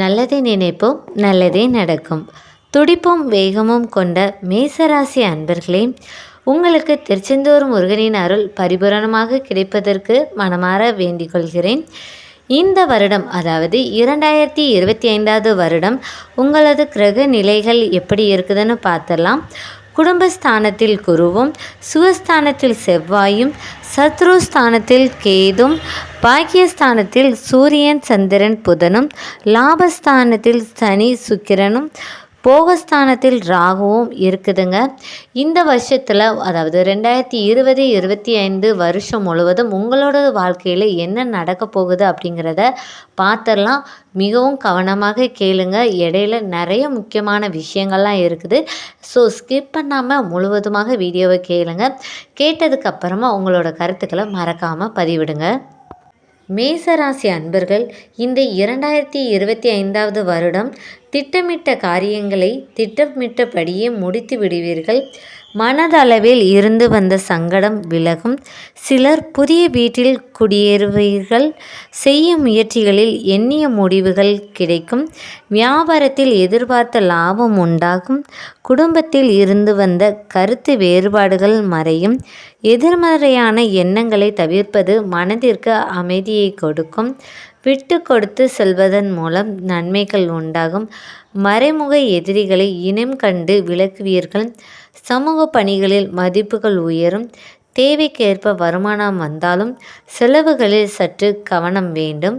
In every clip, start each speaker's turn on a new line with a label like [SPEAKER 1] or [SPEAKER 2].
[SPEAKER 1] நல்லதை நினைப்போம் நல்லதே நடக்கும். துடிப்பும் வேகமும் கொண்ட மேசராசி அன்பர்களே உங்களுக்கு திருச்செந்தூர் முருகனின் அருள் பரிபூரணமாக கிடைப்பதற்கு மனமாற வேண்டிக் கொள்கிறேன் இந்த வருடம் அதாவது இரண்டாயிரத்தி இருபத்தி ஐந்தாவது வருடம் உங்களது கிரக நிலைகள் எப்படி இருக்குதுன்னு பார்த்துடலாம். குடும்பஸ்தானத்தில் குருவும் சுவஸ்தானத்தில் செவ்வாயும் சத்ருஸ்தானத்தில் கேதும் பாக்கியஸ்தானத்தில் சூரியன் சந்திரன் புதனும் லாபஸ்தானத்தில் சனி சுக்கிரனும் போகஸ்தானத்தில் ராகுவும் இருக்குதுங்க. இந்த வருஷத்தில் அதாவது ரெண்டாயிரத்தி இருபது இருபத்தி ஐந்து வருஷம் முழுவதும் உங்களோட வாழ்க்கையில் என்ன நடக்க போகுது அப்படிங்கிறத பார்த்துடலாம் மிகவும் கவனமாக கேளுங்க. இடையில நிறைய முக்கியமான விஷயங்கள்லாம் இருக்குது. ஸோ ஸ்கிப் பண்ணாமல் முழுவதுமாக வீடியோவை கேளுங்க. கேட்டதுக்கப்புறமா உங்களோட கருத்துக்களை மறக்காமல் பதிவிடுங்க. மேசராசி அன்பர்கள் இந்த இரண்டாயிரத்தி இருபத்தி ஐந்தாவது வருடம் திட்டமிட்ட காரியங்களை திட்டமிட்டபடியே முடித்து விடுவீர்கள். மனதளவில் இருந்து வந்த சங்கடம் விலகும். சிலர் புதிய வீட்டில் குடியேறுவீர்கள். செய்யும் முயற்சிகளில் எண்ணிய முடிவுகள் கிடைக்கும். வியாபாரத்தில் எதிர்பார்த்த லாபம் உண்டாகும். குடும்பத்தில் இருந்து வந்த கருத்து வேறுபாடுகள் மறையும். எதிர்மறையான எண்ணங்களை தவிர்ப்பது மனதிற்கு அமைதியை கொடுக்கும். விட்டு கொடுத்து செல்வதன் மூலம் நன்மைகள் உண்டாகும். மறைமுக எதிரிகளை இனம் கண்டு விளக்குவீர்கள் சமூக பணிகளில் மதிப்புகள் உயரும். தேவைக்கேற்ப வருமானம் வந்தாலும் செலவுகளில் சற்று கவனம் வேண்டும்.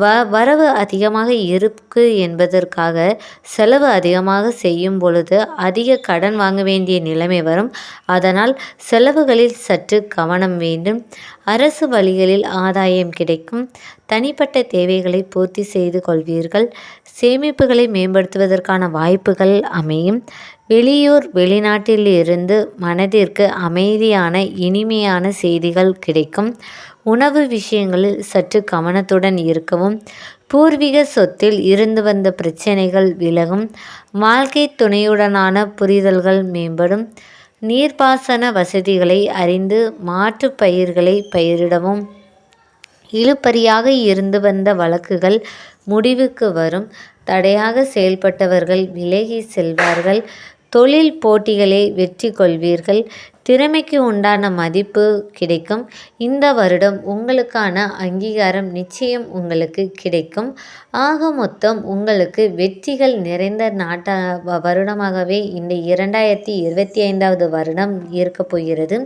[SPEAKER 1] வ வரவு அதிகமாக இருக்கு என்பதற்காக செலவு அதிகமாக செய்யும் பொழுது அதிக கடன் வாங்க வேண்டிய நிலைமை வரும். அதனால் செலவுகளில் சற்று கவனம் வேண்டும். அரசு வழிகளில் ஆதாயம் கிடைக்கும். தனிப்பட்ட தேவைகளை பூர்த்தி செய்து கொள்வீர்கள். சேமிப்புகளை மேம்படுத்துவதற்கான வாய்ப்புகள் அமையும். வெளியூர் வெளிநாட்டில் இருந்து மனதிற்கு அமைதியான இனிமையான செய்திகள் கிடைக்கும். உணவு விஷயங்களில் சற்று கவனத்துடன் இருக்கவும். பூர்வீக சொத்தில் இருந்து வந்த பிரச்சனைகள் விலகும். வாழ்க்கை துணையுடனான புரிதல்கள் மேம்படும். நீர்ப்பாசன வசதிகளை அறிந்து மாற்று பயிர்களை பயிரிடவும். இழுபறியாக இருந்து வந்த வழக்குகள் முடிவுக்கு வரும். தடையாக செயல்பட்டவர்கள் விலகி செல்வார்கள். தொழில் போட்டிகளை வெற்றி கொள்வீர்கள் திறமைக்கு உண்டான மதிப்பு கிடைக்கும். இந்த வருடம் உங்களுக்கான அங்கீகாரம் நிச்சயம் உங்களுக்கு கிடைக்கும். ஆக மொத்தம் உங்களுக்கு வெற்றிகள் நிறைந்த நாட்ட வருடமாகவே இந்த இரண்டாயிரத்தி இருபத்தி ஐந்தாவது வருடம் இருக்கப் போகிறது.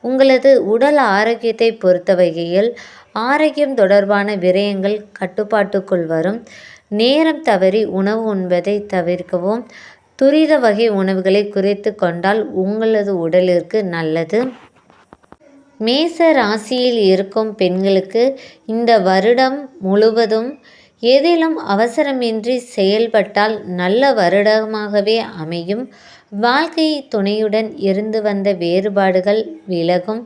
[SPEAKER 1] உங்களது உடல் ஆரோக்கியத்தை பொறுத்த வகையில் ஆரோக்கியம் தொடர்பான விரயங்கள் கட்டுப்பாட்டுக்குள் வரும். நேரம் தவறி உணவு உண்பதை தவிர்க்கவும். துரித வகை உணவுகளை குறைத்து கொண்டால் உங்களது உடலிற்கு நல்லது. மேச ராசியில் இருக்கும் பெண்களுக்கு இந்த வருடம் முழுவதும் எதிலும் அவசரமின்றி செயல்பட்டால் நல்ல வருடமாகவே அமையும். வாழ்க்கை துணையுடன் இருந்து வந்த வேறுபாடுகள் விலகும்.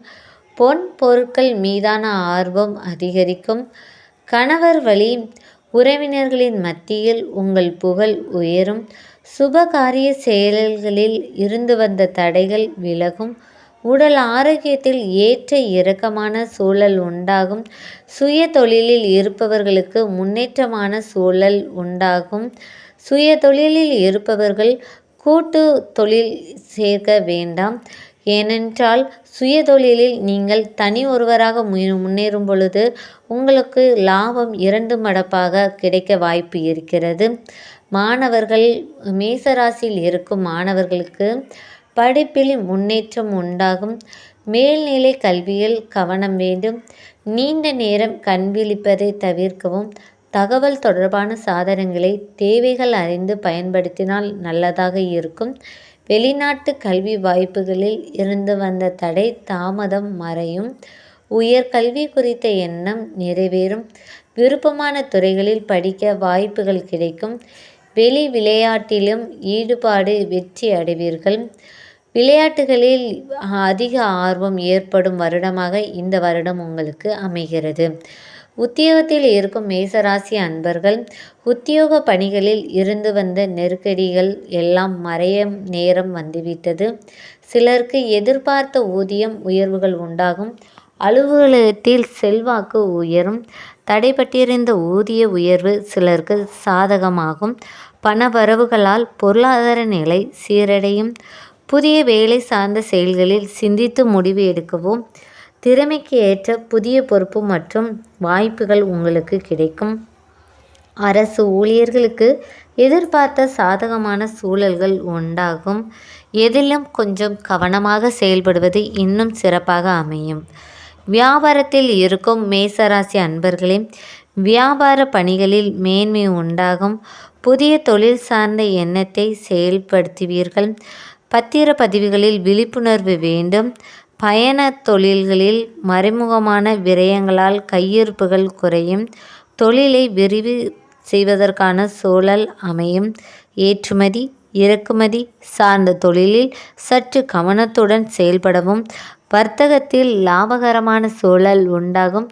[SPEAKER 1] பொன் பொருட்கள் மீதான ஆர்வம் அதிகரிக்கும். கணவர் வழி உறவினர்களின் மத்தியில் உங்கள் புகழ் உயரும். சுபகாரிய செயல்களில் இருந்து வந்த தடைகள் விலகும். உடல் ஆரோக்கியத்தில் ஏற்ற இறக்கமான சூழல் உண்டாகும். சுய தொழிலில் இருப்பவர்களுக்கு முன்னேற்றமான சூழல் உண்டாகும். சுய தொழிலில் இருப்பவர்கள் கூட்டு தொழில் சேர்க்க வேண்டாம். ஏனென்றால் சுய தொழிலில் நீங்கள் தனி ஒருவராக முன்னேறும் பொழுது உங்களுக்கு லாபம் இரண்டு மடப்பாக கிடைக்க வாய்ப்பு இருக்கிறது. மாணவர்கள் மேசராசியில் இருக்கும் மாணவர்களுக்கு படிப்பில் முன்னேற்றம் உண்டாகும். மேல்நிலை கல்வியில் கவனம் வேண்டும். நீண்ட நேரம் கண் விழிப்பதை தவிர்க்கவும். தகவல் தொடர்பான சாதனங்களை தேவைகள் அறிந்து பயன்படுத்தினால் நல்லதாக இருக்கும். வெளிநாட்டு கல்வி வாய்ப்புகளில் இருந்து வந்த தடை தாமதம் மறையும். உயர்கல்வி குறித்த எண்ணம் நிறைவேறும். விருப்பமான துறைகளில் படிக்க வாய்ப்புகள் கிடைக்கும். வெளி விளையாட்டிலும் ஈடுபாடு வெற்றி அடைவீர்கள். விளையாட்டுகளில் அதிக ஆர்வம் ஏற்படும் வருடமாக இந்த வருடம் உங்களுக்கு அமைகிறது. உத்தியோகத்தில் இருக்கும் மேசராசி அன்பர்கள் உத்தியோக பணிகளில் இருந்து வந்த நெருக்கடிகள் எல்லாம் மறைய நேரம் வந்துவிட்டது. சிலருக்கு எதிர்பார்த்த ஊதியம் உயர்வுகள் உண்டாகும். அலுவலகத்தில் செல்வாக்கு உயரும். தடைபட்டிருந்த ஊதிய உயர்வு சிலருக்கு சாதகமாகும். பணவரவுகளால் பொருளாதார நிலை சீரடையும். புதிய வேலை சார்ந்த செயல்களில் சிந்தித்து முடிவு எடுக்கவும் திறமைக்கு ஏற்ற புதிய பொறுப்பு மற்றும் வாய்ப்புகள் உங்களுக்கு கிடைக்கும். அரசு ஊழியர்களுக்கு எதிர்பார்த்த சாதகமான சூழல்கள் உண்டாகும். எதிலும் கொஞ்சம் கவனமாக செயல்படுவது இன்னும் சிறப்பாக அமையும். வியாபாரத்தில் இருக்கும் மேசராசி அன்பர்களே வியாபார பணிகளில் மேன்மை உண்டாகும். புதிய தொழில் சார்ந்த எண்ணத்தை செயல்படுத்துவீர்கள். பத்திர பதிவுகளில் விழிப்புணர்வு வேண்டும். பயண தொழில்களில் மறைமுகமான விரயங்களால் கையிருப்புகள் குறையும். தொழிலை விரிவு செய்வதற்கான சூழல் அமையும். ஏற்றுமதி இறக்குமதி சார்ந்த தொழிலில் சற்று கவனத்துடன் செயல்படவும். வர்த்தகத்தில் லாபகரமான சூழல் உண்டாகும்.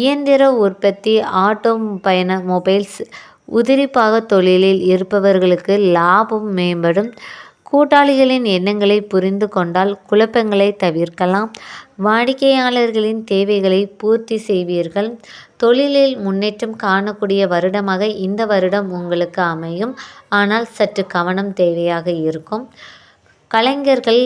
[SPEAKER 1] இயந்திர உற்பத்தி ஆட்டோ பயண மொபைல்ஸ் உதிரிப்பாக தொழிலில் இருப்பவர்களுக்கு லாபம் மேம்படும். கூட்டாளிகளின் எண்ணங்களை புரிந்து கொண்டால் குழப்பங்களை தவிர்க்கலாம். வாடிக்கையாளர்களின் தேவைகளை பூர்த்தி செய்வீர்கள். தொழிலில் முன்னேற்றம் காணக்கூடிய வருடமாக இந்த வருடம் உங்களுக்கு அமையும். ஆனால் சற்று கவனம் தேவையாக இருக்கும். கலைஞர்கள்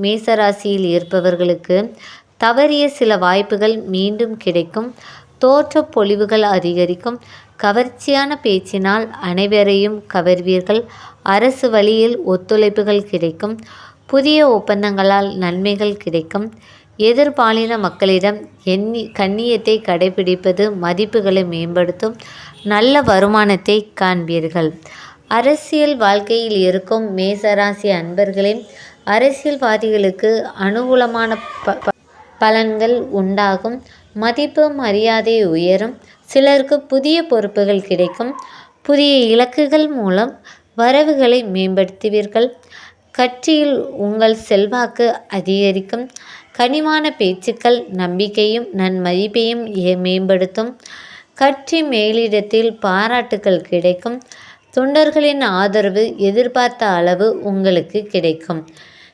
[SPEAKER 1] மேசராசியில் இருப்பவர்களுக்கு தவறிய சில வாய்ப்புகள் மீண்டும் கிடைக்கும். தோற்ற பொலிவுகள் அதிகரிக்கும். கவர்ச்சியான பேச்சினால் அனைவரையும் கவர்வீர்கள். அரசு வழியில் ஒத்துழைப்புகள் கிடைக்கும். புதிய ஒப்பந்தங்களால் நன்மைகள் கிடைக்கும். எதிர்பாலின மக்களிடம் எண்ணி கண்ணியத்தை கடைபிடிப்பது மதிப்புகளை மேம்படுத்தும். நல்ல வருமானத்தை காண்பீர்கள். அரசியல் வாழ்க்கையில் இருக்கும் மேசராசி அன்பர்களின் அரசியல்வாதிகளுக்கு அனுகூலமான ப பலன்கள் உண்டாகும். மதிப்பு மரியாதை உயரும். சிலருக்கு புதிய பொறுப்புகள் கிடைக்கும். புதிய இலக்குகள் மூலம் வரவுகளை மேம்படுத்துவீர்கள். கட்சியில் உங்கள் செல்வாக்கு அதிகரிக்கும். கனிவான பேச்சுக்கள் நம்பிக்கையும் நன்மதிப்பையும் மேம்படுத்தும். கட்சி மேலிடத்தில் பாராட்டுகள் கிடைக்கும். தொண்டர்களின் ஆதரவு எதிர்பார்த்த அளவு உங்களுக்கு கிடைக்கும்.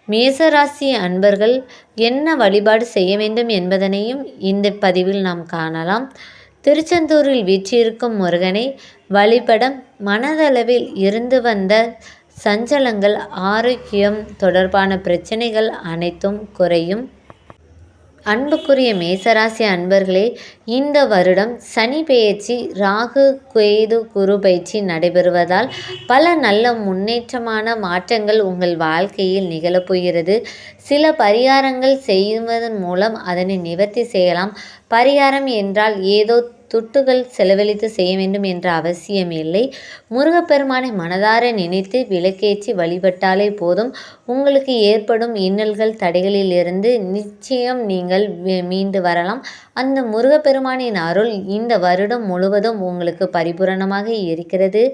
[SPEAKER 1] மேசராசி அன்பர்கள் என்ன வழிபாடு செய்ய வேண்டும் என்பதனையும் இந்த பதிவில் நாம் காணலாம். திருச்செந்தூரில் வீற்றிருக்கும் முருகனை வழிபடம் மனதளவில் இருந்து வந்த சஞ்சலங்கள் ஆரோக்கியம் தொடர்பான பிரச்சனைகள் அனைத்தும் குறையும். அன்புக்குரிய மேசராசி அன்பர்களே இந்த வருடம் சனி பெயர்ச்சி ராகு கேது குரு பயிற்சி நடைபெறுவதால் பல நல்ல முன்னேற்றமான மாற்றங்கள் உங்கள் வாழ்க்கையில் நிகழப்போகிறது சில பரிகாரங்கள் செய்வதன் மூலம் அதனை நிவர்த்தி செய்யலாம். பரிகாரம் என்றால் ஏதோ துட்டுகள் செலவழித்து செய்ய வேண்டும் என்ற அவசியம் இல்லை. முருகப்பெருமானை மனதார நினைத்து விளக்கேற்றி வழிபட்டாலே போதும். உங்களுக்கு ஏற்படும் இன்னல்கள் தடைகளில் இருந்து நிச்சயம் நீங்கள் மீண்டு வரலாம். அந்த முருகப்பெருமானின் அருள் இந்த வருடம் முழுவதும் உங்களுக்கு பரிபூரணமாக இருக்கிறது.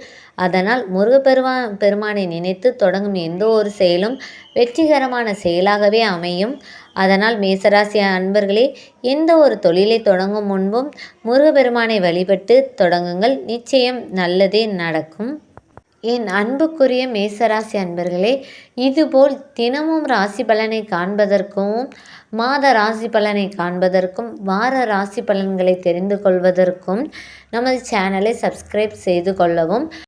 [SPEAKER 1] அதனால் முருகப்பெருமா பெருமானை நினைத்து தொடங்கும் எந்த ஒரு செயலும் வெற்றிகரமான செயலாகவே அமையும். அதனால் மேசராசி அன்பர்களே எந்த ஒரு தொழிலை தொடங்கும் முன்பும் முருகப்பெருமானை வழிபட்டு தொடங்குங்கள். நிச்சயம் நல்லதே நடக்கும். என் அன்புக்குரிய மேசராசி அன்பர்களே இதுபோல் தினமும் ராசி பலனை காண்பதற்கும் மாத ராசி பலனை காண்பதற்கும் வார ராசி பலன்களை தெரிந்து கொள்வதற்கும் நமது சேனலை சப்ஸ்கிரைப் செய்து கொள்ளவும்